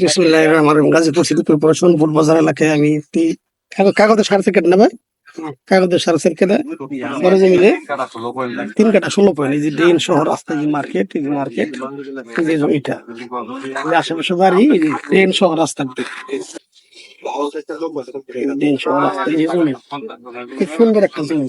বিসমুল্লাহ আমার গাজীপুর সিদ্দিকুর পরশুনপুর বাজার এলাকায় আমি একটি কাগজ- কাগজের সার্টিফিকেট নেবে। কাগজের সার্টিফিকেটে বড় জমিলে তিন কাটা ষোলো পয়েন্ট এই যে ডেন শহর রাস্তা যে মার্কেট এই যে মার্কেট এই যে জমিটা। আশেপাশে বাড়ি, এই যে ডেন শহর রাস্তা। ডেন শহর রাস্তা, এই জমি। খুব সুন্দর একটা জমি।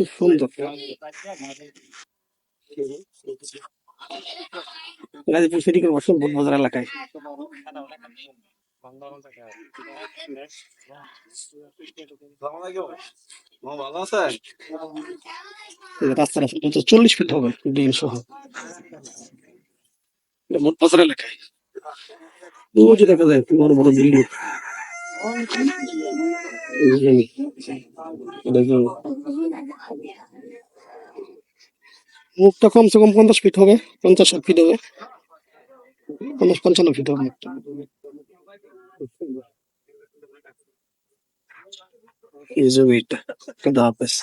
খুব সুন্দর। গাজীপুর সিটি কর্পোরেশন বোধ এলাকায়। চল্লিশ ফিট হবে ড্রেন সহ। এটা বোধ বাজার এলাকায় যে দেখা যায়, বড় বড় বিল্ডিং। মুখটা কমসে কম পঞ্চাশ ফিট হবে, পঞ্চাশ ফিট হবে। পঞ্চাশ, পঞ্চান্ন ফিট হবে মুখটা। এই জমিটা হাফেজ